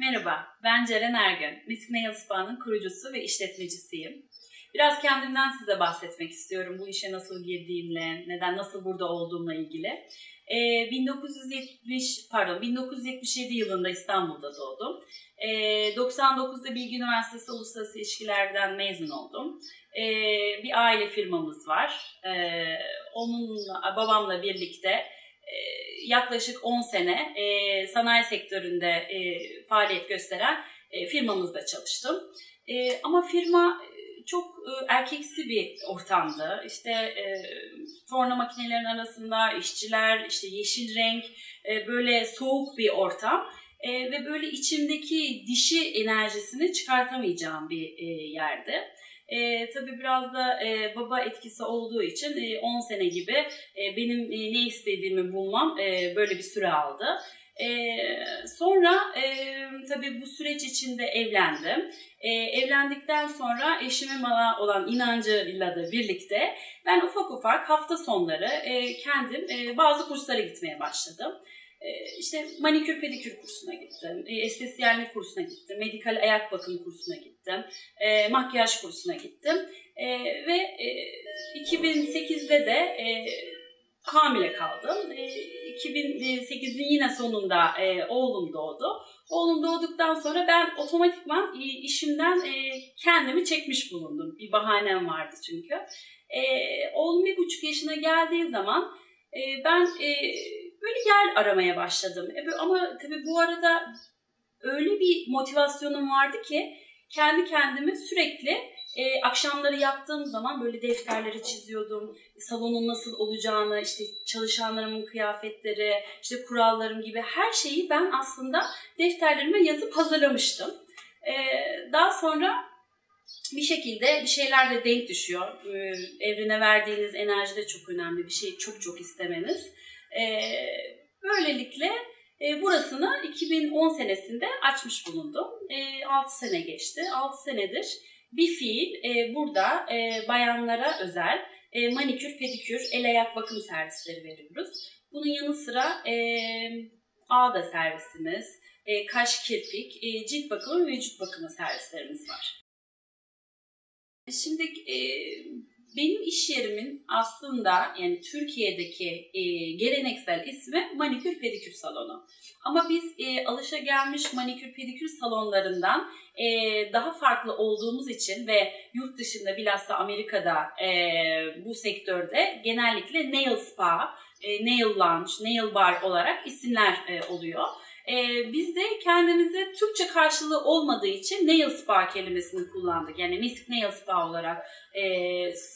Merhaba, ben Ceren Ergün. Misk Nail Spa'nın kurucusu ve işletmecisiyim. Biraz kendimden size bahsetmek istiyorum. Bu işe nasıl girdiğimle, neden nasıl burada olduğumla ilgili. Ee, 1970 pardon 1977 yılında İstanbul'da doğdum. Ee, 99'da Bilgi Üniversitesi Uluslararası İlişkilerden mezun oldum. Ee, bir aile firmamız var. Ee, onun babamla birlikte e, yaklaşık 10 sene e, sanayi sektöründe e, faaliyet gösteren e, firmamızda çalıştım. E, ama firma e, çok e, erkeksi bir ortamdı. İşte e, torna makinelerin arasında işçiler, işte yeşil renk, e, böyle soğuk bir ortam. E, ve böyle içimdeki dişi enerjisini çıkartamayacağım bir e, yerdi. E, tabii biraz da e, baba etkisi olduğu için e, 10 sene gibi e, benim e, ne istediğimi bulmam e, böyle bir süre aldı. E, sonra e, tabii bu süreç içinde evlendim. E, evlendikten sonra eşimin bana olan inancıyla da birlikte ben ufak ufak hafta sonları e, kendim e, bazı kurslara gitmeye başladım. İşte manikür pedikür kursuna gittim, estetisyenlik kursuna gittim, medikal ayak bakım kursuna gittim, makyaj kursuna gittim ve 2008'de de hamile kaldım. 2008'in yine sonunda oğlum doğdu. Oğlum doğduktan sonra ben otomatikman işimden kendimi çekmiş bulundum. Bir bahanem vardı çünkü. Oğlum bir buçuk yaşına geldiği zaman ben böyle yer aramaya başladım. E, ama tabii bu arada öyle bir motivasyonum vardı ki kendi kendime sürekli e, akşamları yattığım zaman böyle defterleri çiziyordum. Salonun nasıl olacağını, işte çalışanlarımın kıyafetleri, işte kurallarım gibi her şeyi ben aslında defterlerime yazıp hazırlamıştım. E, daha sonra bir şekilde bir şeyler de denk düşüyor. E, evrene verdiğiniz enerji de çok önemli. Bir şeyi çok çok istemeniz. E, böylelikle e, burasını 2010 senesinde açmış bulundum. E, 6 sene geçti. 6 senedir bir fiil e, burada e, bayanlara özel e, manikür, pedikür, el ayak bakım servisleri veriyoruz. Bunun yanı sıra e, ağda servisimiz, e, kaş kirpik, e, cilt bakımı ve vücut bakımı servislerimiz var. Şimdi e, benim iş yerimin aslında yani Türkiye'deki e, geleneksel ismi manikür pedikür salonu. Ama biz e, alışa gelmiş manikür pedikür salonlarından e, daha farklı olduğumuz için ve yurt dışında bilhassa Amerika'da e, bu sektörde genellikle nail spa, e, nail lounge, nail bar olarak isimler e, oluyor. E, biz de kendimize Türkçe karşılığı olmadığı için nail spa kelimesini kullandık. Yani Mystic Nail Spa olarak e,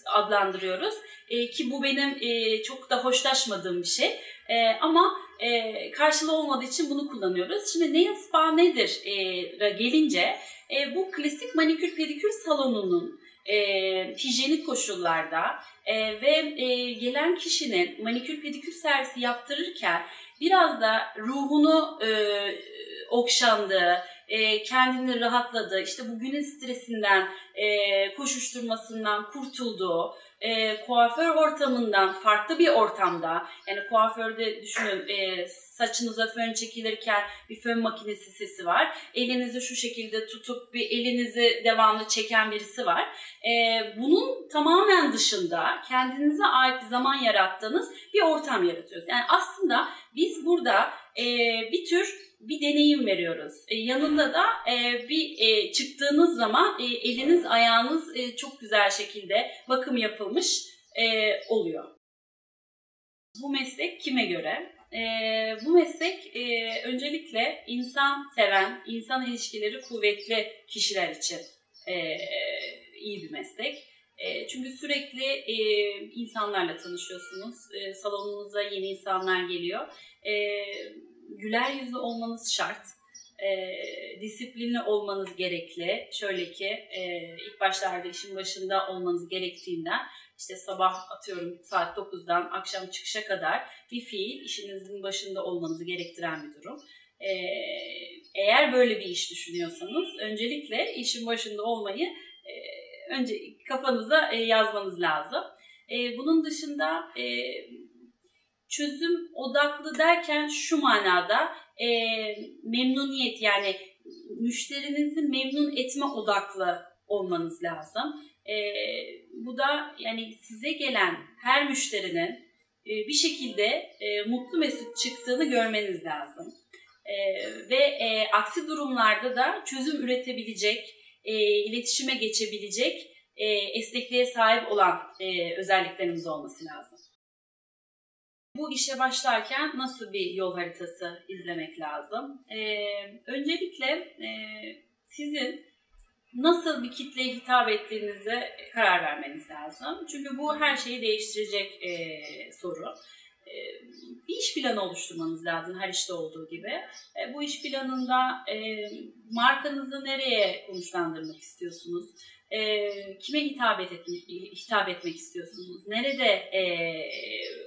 adlandırıyoruz. E, ki bu benim e, çok da hoşlaşmadığım bir şey. E, ama e, karşılığı olmadığı için bunu kullanıyoruz. Şimdi nail spa nedir e, gelince e, bu klasik manikür pedikür salonunun e, hijyenik koşullarda e, ve e, gelen kişinin manikür pedikür servisi yaptırırken biraz da ruhunu e, okşandığı, e, kendini rahatladığı, işte bugünün stresinden, e, koşuşturmasından kurtulduğu, e, kuaför ortamından farklı bir ortamda, yani kuaförde düşünün e, saçınıza fön çekilirken bir fön makinesi sesi var. Elinizi şu şekilde tutup bir elinizi devamlı çeken birisi var. E, bunun tamamen dışında kendinize ait bir zaman yarattığınız bir ortam yaratıyoruz. Yani aslında biz burada e, bir tür bir deneyim veriyoruz. E, yanında da e, bir e, çıktığınız zaman eliniz ayağınız çok güzel şekilde bakım yapılmış oluyor. Bu meslek kime göre? Bu meslek öncelikle insan seven, insan ilişkileri kuvvetli kişiler için iyi bir meslek. Çünkü sürekli insanlarla tanışıyorsunuz. Salonunuza yeni insanlar geliyor. E, güler yüzlü olmanız şart. E, disiplinli olmanız gerekli. Şöyle ki e, ilk başlarda işin başında olmanız gerektiğinden işte sabah atıyorum saat 9'dan akşam çıkışa kadar bir fiil işinizin başında olmanızı gerektiren bir durum. E, eğer böyle bir iş düşünüyorsanız öncelikle işin başında olmayı e, önce kafanıza e, yazmanız lazım. E, bunun dışında e, çözüm odaklı derken şu manada e, memnuniyet yani müşterinizi memnun etme odaklı olmanız lazım. E, bu da yani size gelen her müşterinin e, bir şekilde e, mutlu mesut çıktığını görmeniz lazım. E, ve e, aksi durumlarda da çözüm üretebilecek, e, iletişime geçebilecek e, esnekliğe sahip olan e, özelliklerimiz olması lazım. Bu işe başlarken nasıl bir yol haritası izlemek lazım? E, öncelikle e, sizin nasıl bir kitleye hitap ettiğinize karar vermeniz lazım. Çünkü bu her şeyi değiştirecek e, soru. E, bir iş planı oluşturmanız lazım her işte olduğu gibi. E, bu iş planında e, markanızı nereye konuşlandırmak istiyorsunuz? E, kime hitap, et, hitap etmek istiyorsunuz? Nerede e,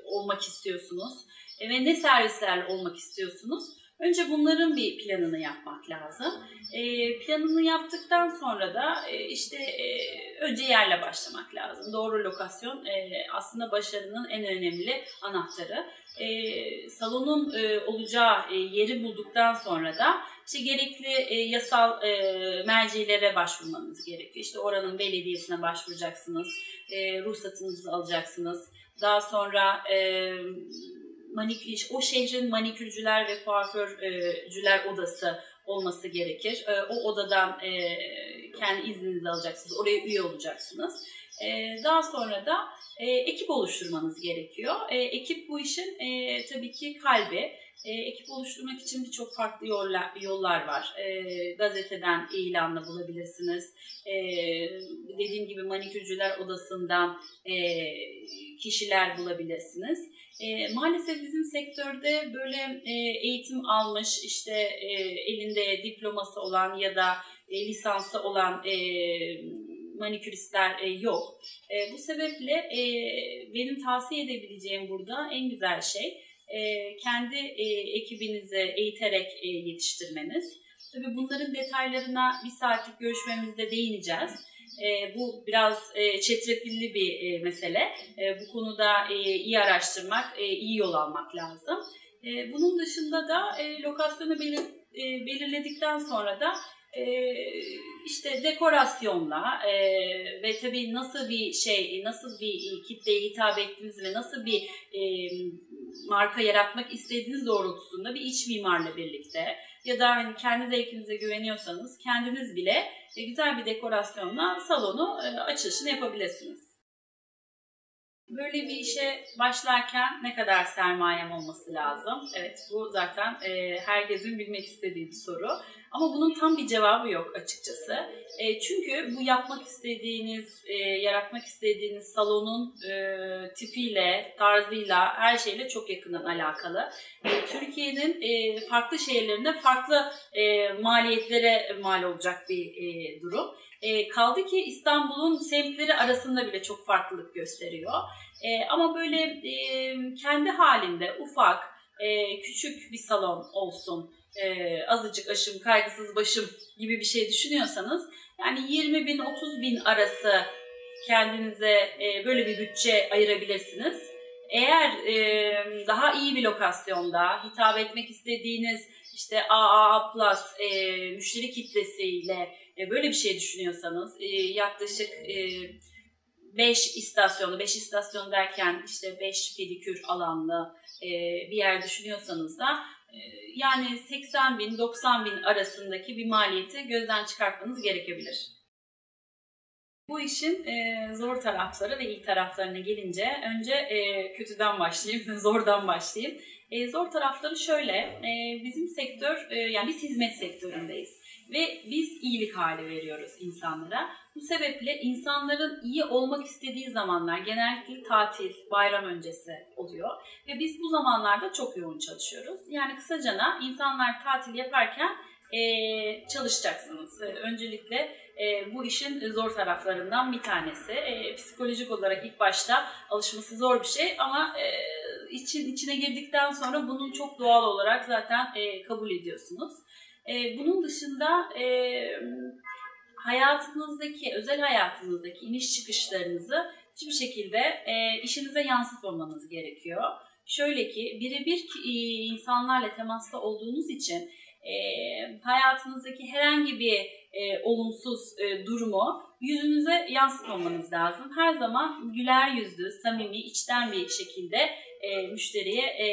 olmak istiyorsunuz? E, ve ne servislerle olmak istiyorsunuz? Önce bunların bir planını yapmak lazım. E, planını yaptıktan sonra da e, işte e, önce yerle başlamak lazım. Doğru lokasyon e, aslında başarının en önemli anahtarı. E, salonun e, olacağı e, yeri bulduktan sonra da işte gerekli e, yasal e, mercilere başvurmanız gerekiyor. İşte oranın belediyesine başvuracaksınız, e, ruhsatınızı alacaksınız. Daha sonra e, manikür, o şehrin manikürcüler ve kuaförcüler odası olması gerekir. E, o odadan e, kendi izninizi alacaksınız, oraya üye olacaksınız. E, daha sonra da ekip oluşturmanız gerekiyor. Ekip bu işin tabii ki kalbi. ekip oluşturmak için birçok farklı yollar var. gazeteden ilanla bulabilirsiniz. dediğim gibi manikürcüler odasından kişiler bulabilirsiniz. E, maalesef bizim sektörde böyle e, eğitim almış, işte e, elinde diploması olan ya da e, lisansı olan e, maniküristler e, yok. E, bu sebeple e, benim tavsiye edebileceğim burada en güzel şey e, kendi e, ekibinizi eğiterek e, yetiştirmeniz. Tabii bunların detaylarına bir saatlik görüşmemizde değineceğiz. E, bu biraz e, çetrefilli bir e, mesele. E, bu konuda e, iyi araştırmak, e, iyi yol almak lazım. E, bunun dışında da e, lokasyonu belir, e, belirledikten sonra da e, işte dekorasyonla e, ve tabii nasıl bir şey, nasıl bir kitleye hitap ettiğiniz ve nasıl bir e, marka yaratmak istediğiniz doğrultusunda bir iç mimarla birlikte ya da hani kendi zevkinize güveniyorsanız kendiniz bile e, güzel bir dekorasyonla salonu e, açılışını yapabilirsiniz. Böyle bir işe başlarken ne kadar sermayem olması lazım? Evet bu zaten e, herkesin bilmek istediği bir soru. Ama bunun tam bir cevabı yok açıkçası. E, çünkü bu yapmak istediğiniz, e, yaratmak istediğiniz salonun e, tipiyle, tarzıyla, her şeyle çok yakından alakalı. E, Türkiye'nin e, farklı şehirlerinde farklı e, maliyetlere mal olacak bir e, durum. E, kaldı ki İstanbul'un semtleri arasında bile çok farklılık gösteriyor. E, ama böyle e, kendi halinde ufak, e, küçük bir salon olsun e, azıcık aşım, kaygısız başım gibi bir şey düşünüyorsanız yani 20 bin 30 bin arası kendinize e, böyle bir bütçe ayırabilirsiniz. Eğer e, daha iyi bir lokasyonda hitap etmek istediğiniz işte AAA Plus e, müşteri kitlesiyle e, böyle bir şey düşünüyorsanız e, yaklaşık e, 5 istasyonlu, 5 istasyon derken işte 5 pedikür alanlı e, bir yer düşünüyorsanız da ee, yani 80 bin 90 bin arasındaki bir maliyeti gözden çıkartmanız gerekebilir. Bu işin e, zor tarafları ve iyi taraflarına gelince önce e, kötüden başlayayım, zordan başlayayım. E, zor tarafları şöyle, e, bizim sektör, e, yani biz hizmet sektöründeyiz ve biz iyilik hali veriyoruz insanlara. Bu sebeple insanların iyi olmak istediği zamanlar genellikle tatil, bayram öncesi oluyor ve biz bu zamanlarda çok yoğun çalışıyoruz. Yani kısacana insanlar tatil yaparken e, çalışacaksınız. E, öncelikle e, bu işin zor taraflarından bir tanesi. E, psikolojik olarak ilk başta alışması zor bir şey ama e, için içine girdikten sonra bunun çok doğal olarak zaten e, kabul ediyorsunuz. E, bunun dışında e, hayatınızdaki, özel hayatınızdaki iniş çıkışlarınızı hiçbir şekilde e, işinize yansıtmamanız gerekiyor. Şöyle ki birebir insanlarla temasta olduğunuz için e, hayatınızdaki herhangi bir e, olumsuz e, durumu yüzünüze yansıtmamanız lazım. Her zaman güler yüzlü, samimi, içten bir şekilde e, müşteriye e,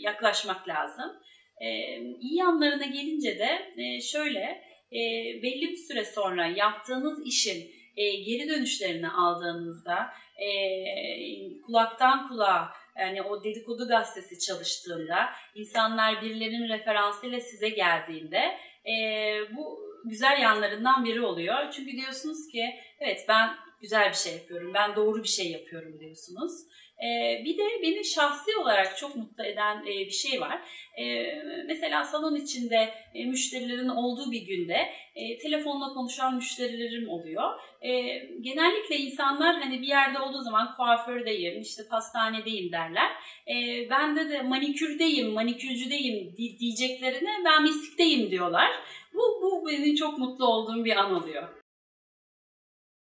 yaklaşmak lazım. E, iyi yanlarına gelince de e, şöyle e, belli bir süre sonra yaptığınız işin e, geri dönüşlerini aldığınızda e, kulaktan kulağa yani o dedikodu gazetesi çalıştığında, insanlar birilerinin referansıyla size geldiğinde e, bu güzel yanlarından biri oluyor. Çünkü diyorsunuz ki evet ben güzel bir şey yapıyorum, ben doğru bir şey yapıyorum diyorsunuz. Ee, bir de beni şahsi olarak çok mutlu eden e, bir şey var. Ee, mesela salon içinde e, müşterilerin olduğu bir günde e, telefonla konuşan müşterilerim oluyor. Genellikle insanlar hani bir yerde olduğu zaman kuafördeyim, işte pastanedeyim derler. Bende de manikürdeyim, manikürcüdeyim diyeceklerine ben mistikteyim diyorlar. Bu, bu benim çok mutlu olduğum bir an oluyor.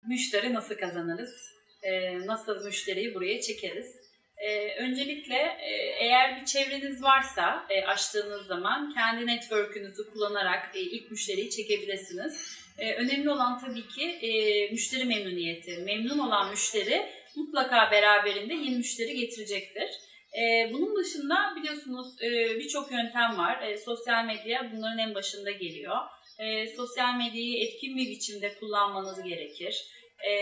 Müşteri nasıl kazanırız? E, nasıl müşteriyi buraya çekeriz. E, öncelikle e, eğer bir çevreniz varsa açtığınız zaman kendi network'ünüzü kullanarak ilk müşteriyi çekebilirsiniz. Önemli olan tabii ki müşteri memnuniyeti. Memnun olan müşteri mutlaka beraberinde yeni müşteri getirecektir. Bunun dışında biliyorsunuz birçok yöntem var. Sosyal medya bunların en başında geliyor. Sosyal medyayı etkin bir biçimde kullanmanız gerekir e,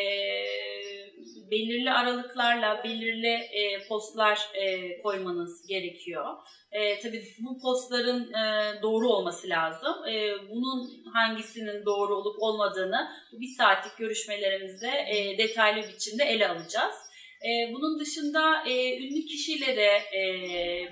belirli aralıklarla belirli e, postlar e, koymanız gerekiyor. E, tabii bu postların e, doğru olması lazım. E, bunun hangisinin doğru olup olmadığını bir saatlik görüşmelerimizde e, detaylı biçimde ele alacağız. E, bunun dışında e, ünlü kişileri e,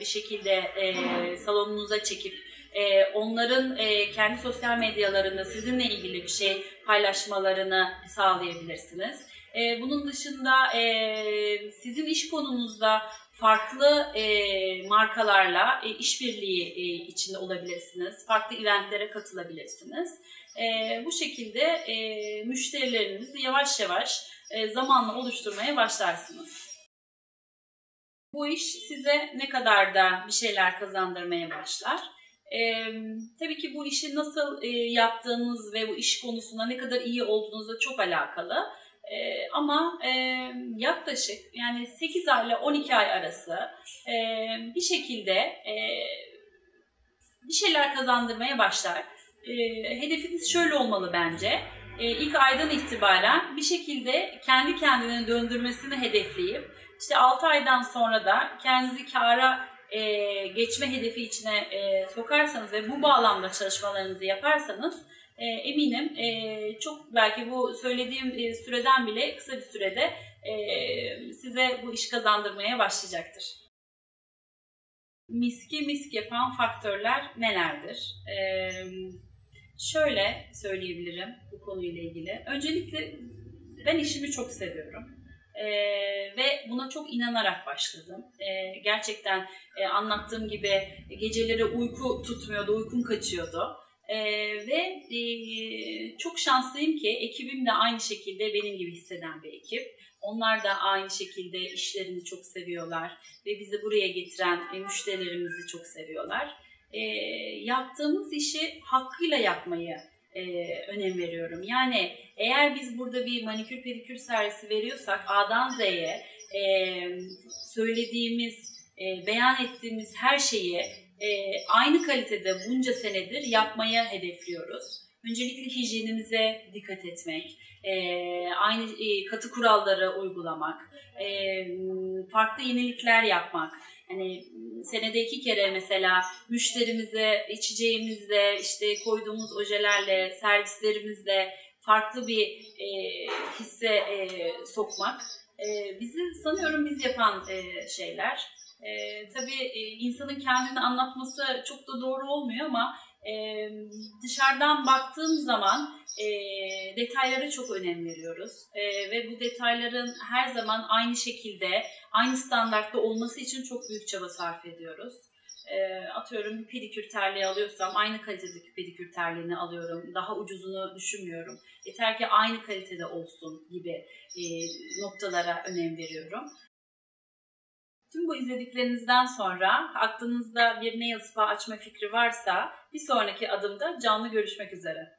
bir şekilde e, salonunuza çekip e, onların e, kendi sosyal medyalarında sizinle ilgili bir şey paylaşmalarını sağlayabilirsiniz. E, bunun dışında e, sizin iş konumuzda farklı e, markalarla e, işbirliği e, içinde olabilirsiniz. Farklı eventlere katılabilirsiniz. E, bu şekilde e, müşterilerinizi yavaş yavaş e, zamanla oluşturmaya başlarsınız. Bu iş size ne kadar da bir şeyler kazandırmaya başlar. E, tabii ki bu işi nasıl e, yaptığınız ve bu iş konusunda ne kadar iyi olduğunuzla çok alakalı. E, ama e, yaklaşık yani 8 ay ile 12 ay arası e, bir şekilde e, bir şeyler kazandırmaya başlar. E, hedefiniz şöyle olmalı bence. E, ilk aydan itibaren bir şekilde kendi kendine döndürmesini hedefleyip işte 6 aydan sonra da kendinizi kara e, geçme hedefi içine e, sokarsanız ve bu bağlamda çalışmalarınızı yaparsanız e, eminim e, çok belki bu söylediğim e, süreden bile kısa bir sürede e, size bu iş kazandırmaya başlayacaktır. Miski misk yapan faktörler nelerdir? E, şöyle söyleyebilirim bu konuyla ilgili. Öncelikle ben işimi çok seviyorum. E, ve buna çok inanarak başladım. E, gerçekten e, anlattığım gibi geceleri uyku tutmuyordu, uykum kaçıyordu. E, ve e, çok şanslıyım ki ekibim de aynı şekilde benim gibi hisseden bir ekip. Onlar da aynı şekilde işlerini çok seviyorlar ve bizi buraya getiren e, müşterilerimizi çok seviyorlar. E, yaptığımız işi hakkıyla yapmayı e, önem veriyorum. Yani eğer biz burada bir manikür pedikür servisi veriyorsak A'dan Z'ye e, söylediğimiz, e, beyan ettiğimiz her şeyi e, aynı kalitede bunca senedir yapmaya hedefliyoruz. Öncelikle hijyenimize dikkat etmek, e, aynı e, katı kuralları uygulamak, e, farklı yenilikler yapmak. Hani senede iki kere mesela müşterimize içeceğimizle, işte koyduğumuz ojelerle, servislerimizle farklı bir e, hisse e, sokmak e, bizi sanıyorum biz yapan e, şeyler. E, tabii e, insanın kendini anlatması çok da doğru olmuyor ama dışarıdan baktığım zaman e, detaylara çok önem veriyoruz e, ve bu detayların her zaman aynı şekilde, aynı standartta olması için çok büyük çaba sarf ediyoruz. E, atıyorum bir pedikür terliği alıyorsam aynı kalitedeki pedikür terliğini alıyorum. Daha ucuzunu düşünmüyorum. Yeter ki aynı kalitede olsun gibi e, noktalara önem veriyorum. Tüm bu izlediklerinizden sonra aklınızda bir nail spa açma fikri varsa bir sonraki adımda canlı görüşmek üzere.